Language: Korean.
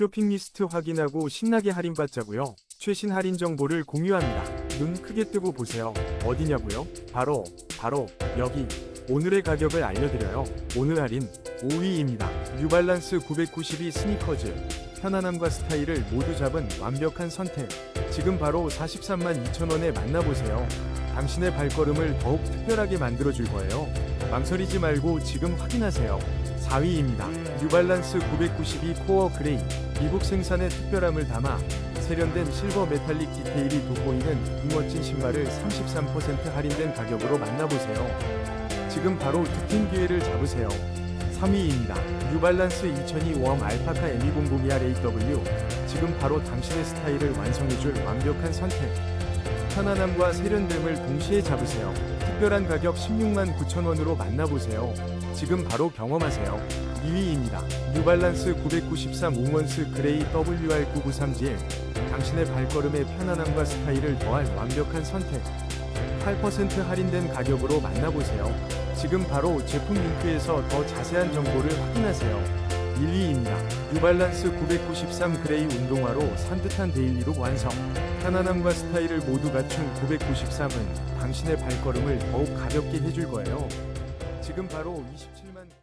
쇼핑 리스트 확인하고 신나게 할인받자고요. 최신 할인 정보를 공유합니다. 눈 크게 뜨고 보세요. 어디냐고요? 바로 바로 여기. 오늘의 가격을 알려드려요. 오늘 할인 5위입니다. 뉴발란스 992 스니커즈. 편안함과 스타일을 모두 잡은 완벽한 선택. 지금 바로 43만 2천원에 만나보세요. 당신의 발걸음을 더욱 특별하게 만들어줄 거예요. 망설이지 말고 지금 확인하세요. 4위입니다. 뉴발란스 992 코어 그레이. 미국 생산의 특별함을 담아 세련된 실버 메탈릭 디테일이 돋보이는 이 멋진 신발을 33% 할인된 가격으로 만나보세요. 지금 바로 득템 기회를 잡으세요. 3위입니다. 뉴발란스 2002 웜 알파카 M2002RAW. 지금 바로 당신의 스타일을 완성해줄 완벽한 선택. 편안함과 세련됨을 동시에 잡으세요. 특별한 가격 16만 9천 원으로 만나보세요. 지금 바로 경험하세요. 2위입니다. 뉴발란스 993 웅원스 그레이 WR993GL. 당신의 발걸음의 편안함과 스타일을 더한 완벽한 선택. 8% 할인된 가격으로 만나보세요. 지금 바로 제품 링크에서 더 자세한 정보를 확인하세요. 1위입니다. 뉴발란스 993 그레이 운동화로 산뜻한 데일리룩 완성. 편안함과 스타일을 모두 갖춘 993은 당신의 발걸음을 더욱 가볍게 해줄 거예요. 지금 바로 27만